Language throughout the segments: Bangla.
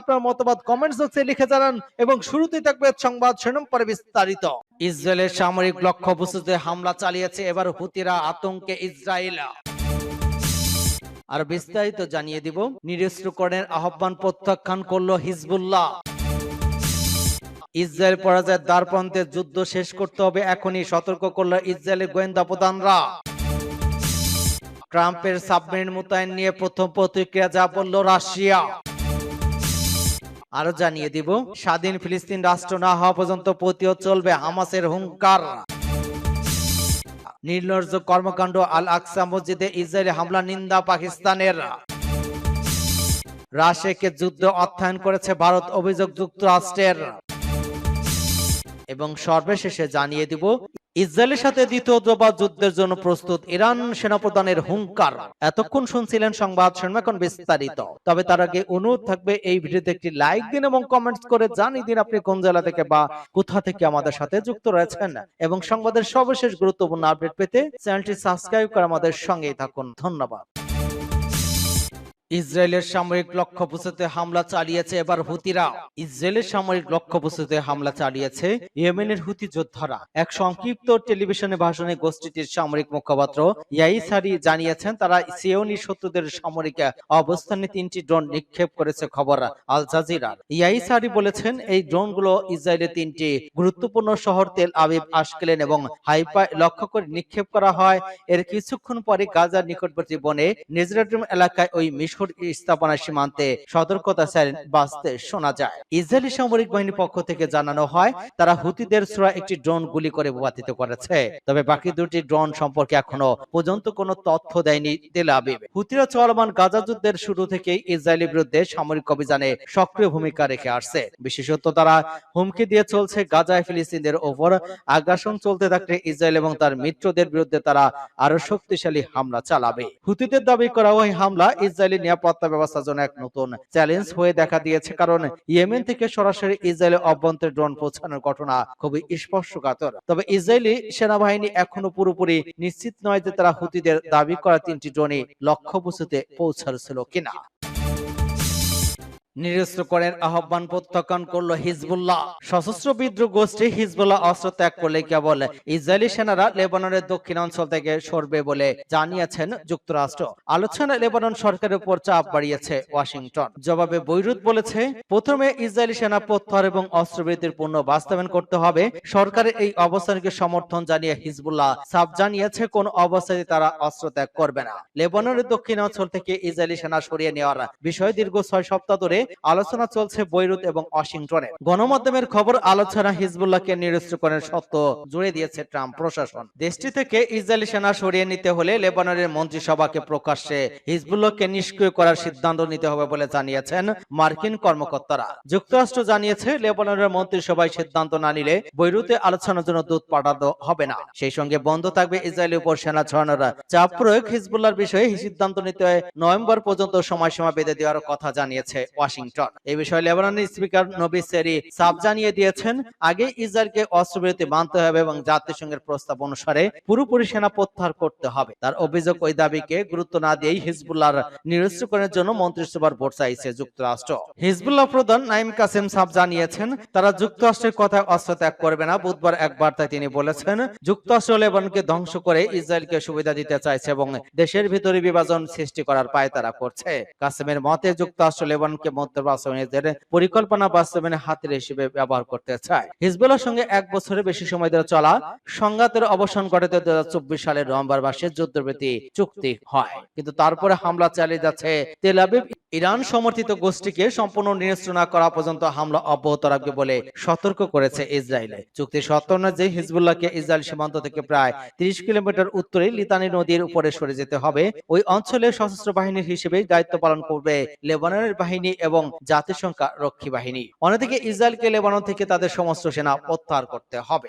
আপনার মতামত কমেন্টস বক্সে লিখে জানান এবং শুরুতেই থাকবে সংবাদ শিরোনাম পরে বিস্তারিত। ইসরায়েলের সামরিক লক্ষ্য বস্তুতে হামলা চালিয়েছে এবার হুতিরা আতঙ্কে ইসরায়েল। আর বিস্তারিত জানিয়ে দিব নিরস্ত্রকরণের আহ্বান প্রত্যাখ্যান করল হিজবুল্লাহ। ইসরায়েল পরাজয়ের দ্বারপ্রান্তে যুদ্ধ শেষ করতে হবে, এখনই সতর্ক করল ইসরায়েলের গোয়েন্দা প্রধানরা। ট্রাম্পের সাবমেরিন মোতায়েন নিয়ে প্রথম প্রতিক্রিয়া যা বলল রাশিয়া। আরও জানিয়ে দিব স্বাধীন ফিলিস্তিন রাষ্ট্র না হওয়া পর্যন্ত প্রতিও চলবে হামাসের হুঙ্কার। নির্লজ্জ কর্মকাণ্ড আল আকসা মসজিদে ইসরায়েলি হামলা নিন্দা পাকিস্তানের। রাশিয়াকে যুদ্ধ অর্থায়ন করেছে ভারত অভিযোগ যুক্তরাষ্ট্রের। এবং সর্বশেষে জানিয়ে দিব ইসরায়েলের সাথে দ্বিতীয় দফা যুদ্ধের জন্য প্রস্তুত ইরান সেনাপ্রধানের হুঙ্কার। এতক্ষণ শুনছিলেন সংবাদ এখন বিস্তারিত। তবে তার আগে অনুরোধ থাকবে, এই ভিডিওতে একটি লাইক দিন এবং কমেন্টস করে জানিয়ে দিন আপনি কোন জেলা থেকে বা কোথা থেকে আমাদের সাথে যুক্ত রয়েছেন। এবং সংবাদের সর্বশেষ গুরুত্বপূর্ণ আপডেট পেতে চ্যানেলটি সাবস্ক্রাইব করে আমাদের সঙ্গেই থাকুন। ধন্যবাদ। ইসরায়েলের সামরিক লক্ষ্যবস্তুতে হামলা চালিয়েছে এবার হুতিরা। ইসরায়েলের সামরিক লক্ষ্যবস্তুতে হামলা চালিয়েছে ইয়েমেনের হুতি যোদ্ধারা। এক সংক্ষিপ্ত টেলিভিশনে ভাষণে গোষ্ঠীটির সামরিক মুখপাত্র ইয়াইসারি জানিয়েছেন, তারা সিওনি শত্রুদের সামরিক অবস্থানে তিনটি ড্রোন নিক্ষেপ করেছে খবর আল জাজিরার। ইয়াইসারি বলেছেন, এই ড্রোনগুলো ইসরায়েলের তিনটি গুরুত্বপূর্ণ শহর তেল আবিব, আশকেলেন এবং হাইপা লক্ষ্য করে নিক্ষেপ করা হয়। এর কিছুক্ষণ পরে গাজার নিকটবর্তী বনে নেজরাড্রিম এলাকায় ওই মিশর স্থাপনা সীমান্তে সতর্কতা সাইরেন বাজতে শোনা যায়। ইসরায়েলি সামরিক বাহিনীর পক্ষ থেকে জানানো হয়, তারা হুতিদের ছোড়া একটি ড্রোন গুলি করে ভূপাতিত করেছে। তবে বাকি দুটি ড্রোন সম্পর্কে এখনও পর্যন্ত কোনো তথ্য দেয়নি তেল আবিব। হুতিরা চলমান গাজা যুদ্ধের শুরু থেকেই ইসরায়েলের বিরুদ্ধে সামরিক অভিযানে সক্রিয় ভূমিকা রেখে আসছে। বিশেষত তারা হুমকি দিয়ে চলছে গাজায় ফিলিস্তিনদের ওপর আগ্রাসন চলতে থাকলে ইসরায়েল এবং তার মিত্রদের বিরুদ্ধে তারা আরও শক্তিশালী হামলা চালাবে। হুতিদের দাবি করা ওই হামলা ইসরায়েলি নিরাপত্তা ব্যবস্থার জন্য এক নতুন চ্যালেঞ্জ হয়ে দেখা দিয়েছে। কারণ ইয়েমেন থেকে সরাসরি ইসরায়েলের অভ্যন্তরে ড্রোন পৌঁছানোর ঘটনা খুবই স্পর্শকাতর। তবে ইসরায়েলি সেনাবাহিনী এখনও পুরোপুরি নিশ্চিত নয় যে তারা হুতিদের দাবি করা তিনটি ড্রোনই লক্ষ্যবস্তুতে পৌঁছাচ্ছিল কিনা। নিরস্ত্রকরণের আহ্বান প্রত্যাখ্যান করল হিজবুল্লাহ। সশস্ত্র বিদ্রোহ গোষ্ঠী হিজবুল্লাহ অস্ত্র ত্যাগ করলে কেবল ইসরায়েলি সেনারা লেবাননের দক্ষিণাঞ্চল থেকে সরবে বলে জানিয়েছেন যুক্তরাষ্ট্র। আলোচনায় লেবানন সরকারের উপর চাপ বাড়িয়েছে ওয়াশিংটন। জবাবে বৈরুত বলেছে, প্রথমে ইসরায়েলি সেনা প্রত্যাহার এবং অস্ত্রবিরতির পূর্ণ বাস্তবায়ন করতে হবে। সরকারের এই অবস্থানকে সমর্থন জানিয়ে হিজবুল্লাহ সাফ জানিয়েছে, কোন অবস্থায় তারা অস্ত্র ত্যাগ করবে না। লেবাননের দক্ষিণাঞ্চল থেকে ইসরায়েলি সেনা সরিয়ে নেওয়ার বিষয়ে দীর্ঘ ছয় সপ্তাহ ধরে আলোচনা চলছে বৈরুত এবং ওয়াশিংটনে। গণমাধ্যমের খবর, আলোচনা হিজবুল্লাহকে নিরস্ত্রকরণের সত্য জুড়ে দিয়েছে ট্রাম্প প্রশাসন। দেশটি থেকে ইসরায়েলি সেনা সরিয়ে নিতে হলে লেবাননের মন্ত্রিসভাকে প্রকাশ্যে হিজবুল্লাহকে নিষ্ক্রিয় করার সিদ্ধান্ত নিতে হবে বলে জানিয়েছেন মার্কিন কর্মকর্তারা। যুক্তরাষ্ট্র জানিয়েছে, লেবাননের মন্ত্রিসভায় সিদ্ধান্ত না নিলে বৈরুতে আলোচনার জন্য দূত পাঠানো হবে না। সেই সঙ্গে বন্ধ থাকবে ইসরায়েলের উপর সেনা ছড়ানোর চাপ প্রয়োগ। হিজবুল্লাহর বিষয়ে সিদ্ধান্ত নিতে নভেম্বর পর্যন্ত সময়সীমা বেঁধে দেওয়ার কথা জানিয়েছে ওয়াশিংটন। এই বিষয়ে লেবাননের স্পিকার নবী সেরি সাফ জানিয়ে দিয়েছেন, আগে ইসরায়েলকে অস্ত্রবিরতি মানতে হবে এবং জাতিসংঘের প্রস্তাব অনুসারে পুরোপুরি সেনা প্রত্যাহার করতে হবে। তার অভিযোগ ওই দাবিকে গুরুত্ব না দিয়েই হিজবুল্লাহর নিরস্ত্রকরণের জন্য মন্ত্রিসভার ভোট চাইছে যুক্তরাষ্ট্র। হিজবুল্লাহ প্রধান নাইম কাসেম সাফ জানিয়েছেন, তারা যুক্তরাষ্ট্রের কথায় অস্ত্র ত্যাগ করবে না। বুধবার এক বার্তায় তিনি বলেছেন, যুক্তরাষ্ট্র লেবাননকে ধ্বংস করে ইসরায়েলকে সুবিধা দিতে চাইছে এবং দেশের ভিতরে বিভাজন সৃষ্টি করার পায় তারা করছে। কাসেমের মতে, যুক্তরাষ্ট্র লেবাননকে মধ্যপ্রাচ্যের পরিকল্পনা বাস্তবায়নে হাতের হিসেবে ব্যবহার করতে চায়। হিজবুল্লাহর সঙ্গে এক বছরের বেশি সময় ধরে চলা সংঘাতের অবসান ঘটাতে দু চব্বিশ সালের নভেম্বর মাসে যুদ্ধবিরতি চুক্তি হয়। কিন্তু তারপরে হামলা চালিয়ে যাচ্ছে তেল আবিব ইরান সমর্থিত গোষ্ঠীকে সম্পূর্ণ নিরস্ত্র না করা পর্যন্ত হামলা অব্যাহত রাখবে বলে সতর্ক করেছে ইসরায়েল। চুক্তি না যে হিজবুল্লাহকে ইসরায়েল সীমান্ত থেকে প্রায় তিরিশ কিলোমিটার উত্তরে লিতানি নদীর উপরে সরে যেতে হবে, ওই অঞ্চলে সশস্ত্র বাহিনীর হিসেবে দায়িত্ব পালন করবে লেবাননের বাহিনী এবং জাতিসংখ্যা রক্ষী বাহিনী। অন্যদিকে ইসরায়েলকে লেবানন থেকে তাদের সমস্ত সেনা প্রত্যাহার করতে হবে।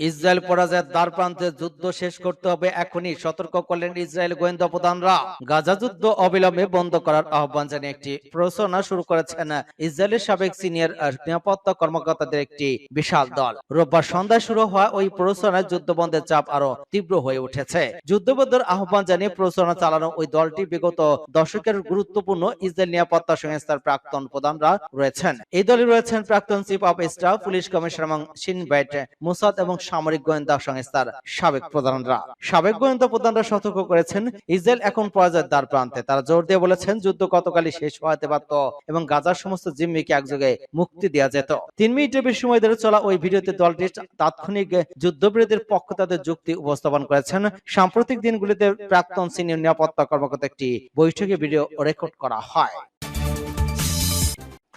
ইসরায়েল পরাজয়ের দ্বার প্রান্তে যুদ্ধ শেষ করতে হবে এখনই। সতর্ক করলেন ইসরায়েল গোয়েন্দা প্রধানরা। গাজা যুদ্ধ অবিলম্বে বন্ধ করার আহ্বান জানিয়ে একটি প্রচারণা শুরু করেছেন ইসরায়েলের সাবেক সিনিয়র নিরাপত্তা কর্মকর্তাদের একটি বিশাল দল। রোববার সন্ধ্যায় শুরু হওয়া ওই প্রচারণায় যুদ্ধবন্ধের চাপ আরও তীব্র হয়ে উঠেছে। যুদ্ধবন্ধের আহ্বান জানিয়ে প্রচারণা চালানো ওই দলটি বিগত দশকের গুরুত্বপূর্ণ ইসরায়েল নিরাপত্তা সংস্থার প্রাক্তন প্রধানরা রয়েছেন। এই দলে রয়েছেন প্রাক্তন chief of staff, police commissioner এবং সিনবাইট, মুসাদ এবং সামরিক গোয়েন্দা সংস্থার সাবেক প্রধানরা। সাবেক গোয়েন্দা প্রধানরা সতর্ক করেছেন, ইসরায়েল এখন পরাজয়ের দ্বার প্রান্তে। তারা জোর দিয়ে বলেছেন, যুদ্ধ কতকালই শেষ হতে পারত এবং গাজার সমস্ত জিম্মিকে একযোগে মুক্তি দেওয়া যেত। তিন মিনিটের বেশি সময় ধরে চলা ওই ভিডিওতে দলটি তাৎক্ষণিক যুদ্ধবিরোধীর পক্ষ তাদের যুক্তি উপস্থাপন করেছেন। সাম্প্রতিক দিনগুলিতে প্রাক্তন সিনিয়র নিরাপত্তা কর্মকর্তা একটি বৈঠকে ভিডিও রেকর্ড করা হয়।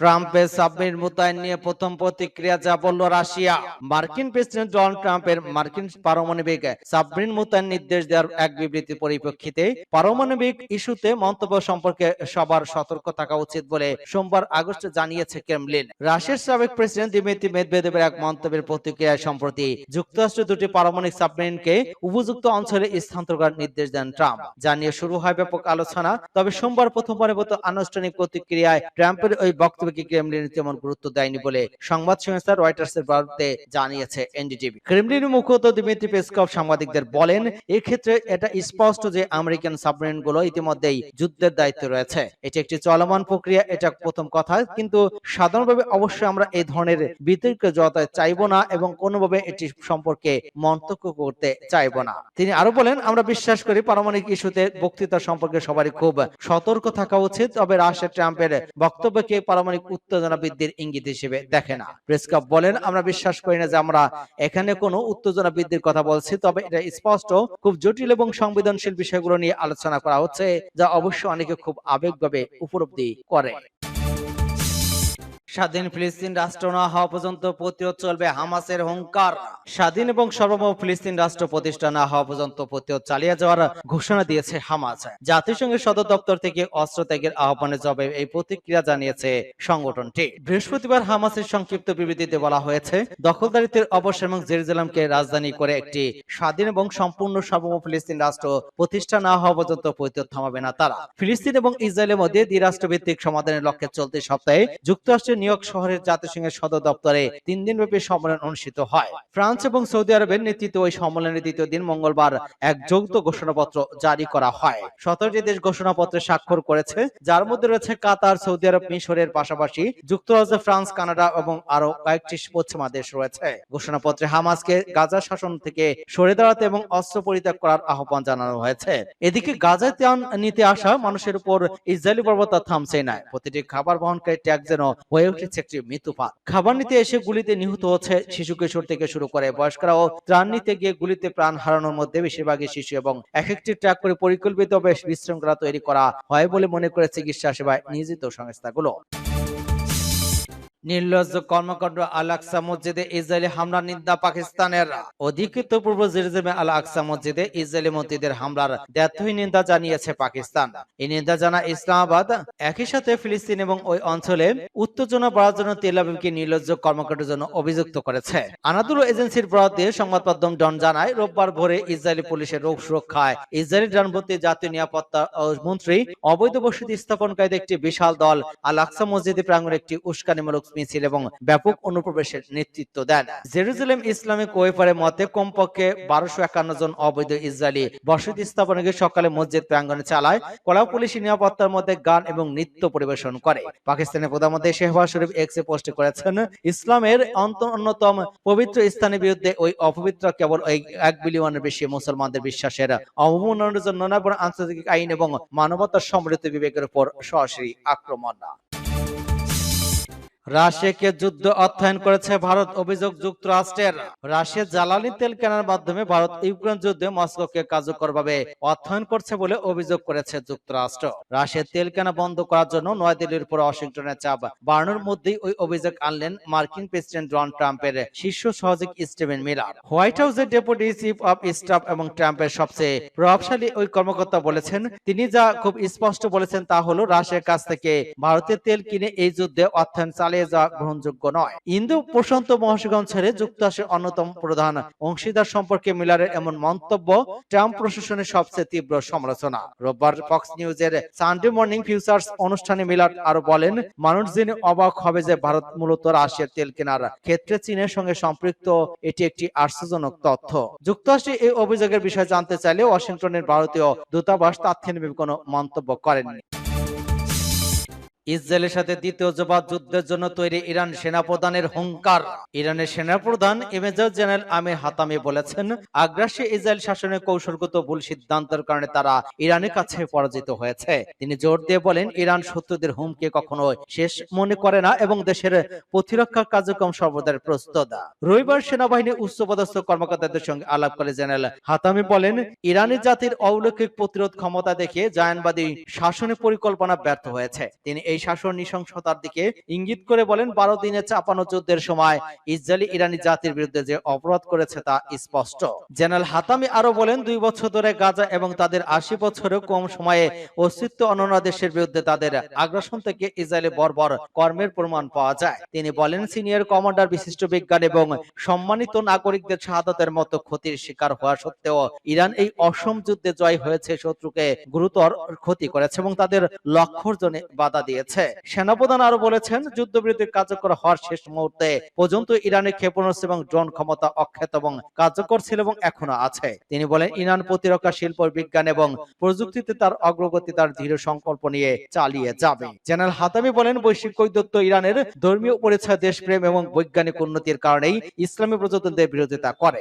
ট্রাম্পের সাবমেরিন মোতায়েন নিয়ে প্রথম প্রতিক্রিয়া যা বলল রাশিয়া। মার্কিন প্রেসিডেন্ট ডোনাল্ড ট্রাম্পের মার্কিন পারমাণবিক সাবমেরিন মোতায়েন নির্দেশ দেওয়ার এক বিবৃতির পরিপ্রেক্ষিতে পারমাণবিক ইস্যুতে মন্তব্য সম্পর্কে সবার সতর্ক থাকা উচিত বলে সোমবার আগস্টে জানিয়েছে ক্রেমলিন। রাশিয়ার সাবেক প্রেসিডেন্ট দিমিত্রি মেদভেদেবের এক মন্তব্যের প্রতিক্রিয়ায় সম্প্রতি যুক্তরাষ্ট্র দুটি পারমাণবিক সাবমেরিনকে উপযুক্ত অঞ্চলে স্থানান্তর করার নির্দেশ দেন ট্রাম্প। জানিয়ে শুরু হয় ব্যাপক আলোচনা, তবে সোমবার প্রথমবারের মতো আনুষ্ঠানিক প্রতিক্রিয়ায় ট্রাম্পের ওই বক্তব্যকে ক্রেমলিন তেমন গুরুত্ব দেয়নি বলে সংবাদ সংস্থা রয়টার্সের বরাদ্দে জানিয়েছে এনডিটিভি ক্রেমলিনের মুখপাত্র দিমিত্রি পেসকভ সাংবাদিকদের বলেন, এক্ষেত্রে এটা স্পষ্ট যে আমেরিকান সাবমেরিনগুলো ইতিমধ্যেই যুদ্ধের দায়িত্বে রয়েছে। এটি একটি চলমান প্রক্রিয়া, এটা প্রথম কথা, কিন্তু সাধারণভাবে অবশ্যই আমরা এই ধরনের বিতর্ক জড়তায় চাইব না এবং কোনোভাবে এটি সম্পর্কে মন্তব্য করতে চাইব না। তিনি আরও বলেন, আমরা বিশ্বাস করি পারমাণবিক ইস্যুতে বক্তৃতা সম্পর্কে সবারই খুব সতর্ক থাকা উচিত, তবে রাশিয়া ট্রাম্পের বক্তব্যকে পারমাণবিক উত্তেজনা বৃদ্ধির ইঙ্গিত হিসেবে দেখে না। প্রেসকাপ বলেন আমরা বিশ্বাস করি না যে আমরা এখানে কোনো উত্তেজনা বৃদ্ধির কথা বলছি তবে এটা স্পষ্ট খুব জটিল এবং সংবেদনশীল বিষয়গুলো নিয়ে আলোচনা করা হচ্ছে যা অবশ্য অনেকে খুব আবেগভাবে উপলব্ধি করে। স্বাধীন ফিলিস্তিন রাষ্ট্র না হওয়া পর্যন্ত প্রতিরোধ চলবে হামাসের হুঙ্কার। স্বাধীন এবং সর্বভৌম ফিলিস্তিন রাষ্ট্র প্রতিষ্ঠা না হওয়া পর্যন্ত প্রতিরোধ চালিয়ে যাওয়ার ঘোষণা দিয়েছে হামাস। জাতিসংঘের সদর দপ্তর থেকে অস্ত্র ত্যাগের আহ্বানে জবাবে এই প্রতিক্রিয়া জানিয়েছে সংগঠনটি। বৃহস্পতিবার হামাসের সংক্ষিপ্ত বিবৃতিতে বলা হয়েছে, দখলদারিত্বের অবসর এবং জেরুজালামকে রাজধানী করে একটি স্বাধীন এবং সম্পূর্ণ সর্বভৌম ফিলিস্তিন রাষ্ট্র প্রতিষ্ঠা না হওয়া পর্যন্ত প্রতিরোধ থামাবে না তারা। ফিলিস্তিন এবং ইসরায়েলের মধ্যে দ্বিরাষ্ট্রভিত্তিক সমাধানের লক্ষ্যে চলতি সপ্তাহে যুক্তরাষ্ট্রের ইয়র্ক শহরের জাতিসংঘের সদর দপ্তরে তিন দিনব্যাপী সম্মেলন অনুষ্ঠিত হয়। ফ্রান্স এবং সৌদি আরবের নেতৃত্বে ওই সম্মেলনের দ্বিতীয় দিন মঙ্গলবার এক যৌথ ঘোষণাপত্র জারি করা হয়। সতেরোটি দেশ ঘোষণাপত্রে স্বাক্ষর করেছে, যার মধ্যে রয়েছে কাতার, সৌদি আরব, মিশরের পাশাপাশি যুক্তরাজ্য, ফ্রান্স, কানাডা এবং আরও কয়েকটি পশ্চিমা দেশ রয়েছে। ঘোষণাপত্রে হামাসকে গাজা শাসন থেকে সরে দাঁড়াতে এবং অস্ত্র পরিত্যাগ করার আহ্বান জানানো হয়েছে। এদিকে গাজায় ত্রাণ নিতে আসা মানুষের উপর ইসরায়েলি বর্বরতা থামছে না। প্রতিটি খাবার বহনকারী ট্যাগ যেন হয়ে উঠেছে একটি মৃত্যুপাত খাবার নিতে এসে গুলিতে নিহত হচ্ছে শিশু কিশোর থেকে শুরু করে বয়স্করাও। ত্রাণ নিতে গিয়ে গুলিতে প্রাণ হারানোর মধ্যে বেশিরভাগই শিশু এবং এক একটি ট্রাক করে পরিকল্পিত বেশ বিশৃঙ্খলা তৈরি করা হয় বলে মনে করে চিকিৎসা সেবায় নিয়োজিত সংস্থাগুলো। নির্লজ্জ কর্মকাণ্ড আল আকসা মসজিদে ইসরায়েলি হামলার নিন্দা পাকিস্তানের। অধিকৃত পূর্ব জেরুজালেমে আল আকসা মসজিদে ইসরায়েলি মন্ত্রীদের হামলার দ্ব্যর্থহীন নিন্দা জানিয়েছে পাকিস্তান। এই নিন্দা জানা ইসলামাবাদ। একই সাথে ফিলিস্তিন এবং ওই অঞ্চলে উত্তেজনা বাড়ার জন্য তেল আবিবকে নির্লজ্জ কর্মকাণ্ডের জন্য অভিযুক্ত করেছে। আনাদুল এজেন্সির বরাদ দিয়ে সংবাদ মাধ্যম ডন জানায়, রোববার ভোরে ইসরায়েলি পুলিশের রোগ সুরক্ষায় ইসরায়েলি ডানপন্থী জাতীয় নিরাপত্তা মন্ত্রী, অবৈধ বসতি স্থাপনকারীদের একটি বিশাল দল আল আকসা মসজিদে প্রাঙ্গণে একটি উস্কানিমূলক মিছিল এবং ব্যাপক অনুপ্রবেশের নেতৃত্ব দেন। জেরুজালেম ইসলামিক ওয়েফারের মতে, কমপক্ষে বারোশো একান্ন জন অবৈধ ইসরায়েলি বসতি স্থাপনকে সকালে মসজিদ প্রাঙ্গণে চালায় কলাও পুলিশ নিরাপত্তার মধ্যে গান এবং নৃত্য পরিবেশন করে। পাকিস্তানের প্রধানমন্ত্রী শেহবাজ শরীফ এক্সে পোস্ট করেছেন, ইসলামের অন্যতম পবিত্র স্থানের বিরুদ্ধে ওই অপবিত্র কেবল ওই এক বিলিয়নের বেশি মুসলমানদের বিশ্বাসের অবমাননার জন্য নয় আন্তর্জাতিক আইন এবং মানবতার সমৃদ্ধ বিবেকের উপর সরাসরি আক্রমণ। না রাশিয়াকে যুদ্ধ অর্থায়ন করেছে ভারত, অভিযোগ যুক্তরাষ্ট্রের। রাশিয়া জ্বালানি তেল কেনার মাধ্যমে ভারত ইউক্রেন যুদ্ধে মস্কোকে কার্যকরভাবে অর্থায়ন করছে বলে অভিযোগ করেছে যুক্তরাষ্ট্র। রাশিয়ার তেল কেনা বন্ধ করার জন্য নয়াদিল্লির উপর ওয়াশিংটনের চাপ বাড়ানোর মধ্যেই ওই অভিযোগ আনলেন মার্কিন প্রেসিডেন্ট ডোনাল্ড ট্রাম্পের শীর্ষ সহযোগী স্টিভেন মিলার। হোয়াইট হাউসের ডেপুটি চিফ অফ স্টাফ এবং ট্রাম্পের সবচেয়ে প্রভাবশালী ওই কর্মকর্তা বলেছেন, তিনি যা খুব স্পষ্ট বলেছেন তা হলো, রাশিয়ার কাছ থেকে ভারতের তেল কিনে এই যুদ্ধে অর্থায়ন চালিয়ে যাওয়া গ্রহণযোগ্য নয়। ইন্দো প্রশান্ত মহাসাগর ছেড়ে যুক্তরাষ্ট্রের অন্যতম প্রধান অংশীদার সম্পর্কে মিলারের এমন মন্তব্য ট্রাম্প প্রশাসনের সবচেয়ে তীব্র সমালোচনা। রোববার ফক্স নিউজের সানডে মর্নিং ফিউচার্স অনুষ্ঠানে মিলার আরও বলেন, মানুষ জেনে অবাক হবে যে ভারত মূলত রাশিয়ার তেল কেনার ক্ষেত্রে চীনের সঙ্গে সম্পৃক্ত। এটি একটি আশ্চর্যজনক তথ্য। যুক্তরাষ্ট্রে এই অভিযোগের বিষয়ে জানতে চাইলে ওয়াশিংটনের ভারতীয় দূতাবাস তাৎক্ষণিক কোনো মন্তব্য করেননি। ইসরায়েলের সাথে দ্বিতীয় জবাব যুদ্ধের জন্য তৈরি ইরান সেনাপ্রধানের হুঙ্কার। ইরানের সেনাপ্রধান মেজর জেনারেল আমির হাতামি বলেছেন, আগ্রাসী ইসরায়েল শাসনের কৌশলগত ভুল সিদ্ধান্তের কারণে তারা ইরানের কাছে পরাজিত হয়েছে। তিনি জোর দিয়ে বলেন, ইরান শত্রুদের হুমকি কখনো শেষ মনে করে না এবং দেশের প্রতিরক্ষা কার্যক্রম সর্বদাই প্রস্তুত। রবিবার সেনাবাহিনীর উচ্চপদস্থ কর্মকর্তাদের সঙ্গে আলাপ করে জেনারেল হাতামি বলেন, ইরানি জাতির অলৌকিক প্রতিরোধ ক্ষমতা দেখে জায়ানবাদী শাসনের পরিকল্পনা ব্যর্থ হয়েছে। তিনি এই শাসন নৃশংসতার দিকে ইঙ্গিত করে বলেন বারো দিনের চাপানো যুদ্ধের সময় ইসরায়েলি ইরানি জাতির বিরুদ্ধে যে অপরাধ করেছে তা স্পষ্ট। জেনারেল হাতামি আরও বলেন, দুই বছর ধরে গাজা এবং তাদের আশি বছরেও কম সময়ে অস্তিত্ব অন্যান্য দেশের বিরুদ্ধে তাদের আগ্রাসন থেকে ইসরায়েলি বর্বর কর্মের প্রমাণ পাওয়া যায়। তিনি বলেন, সিনিয়র কমান্ডার, বিশিষ্ট বিজ্ঞান এবং সম্মানিত নাগরিকদের শাহাদতের মতো ক্ষতির শিকার হওয়া সত্ত্বেও ইরান এই অসম যুদ্ধে জয় হয়েছে শত্রুকে গুরুতর ক্ষতি করেছে এবং তাদের লক্ষ্য অর্জনে বাধা দিয়েছে। সেনাপ্রধান আরও বলেছেন যুদ্ধবিরতি কার্যকর হওয়ার শেষ মুহূর্তে পর্যন্ত ইরানের ক্ষেপণাস্ত্র এবং ড্রোন ক্ষমতা অক্ষত এবং কার্যকর ছিল এবং এখনও আছে। তিনি বলেন, ইরান প্রতিরক্ষা, শিল্প, বিজ্ঞান এবং প্রযুক্তিতে তার অগ্রগতি তার দৃঢ় সংকল্প নিয়ে চালিয়ে যাবে। জেনারেল হাতামি বলেন, বৈশ্বিক ঐক্যত্ব ইরানের ধর্মীয় পরিচয়, দেশপ্রেম এবং বৈজ্ঞানিক উন্নতির কারণেই ইসলামী প্রজাতন্ত্রের বিরোধিতা করে।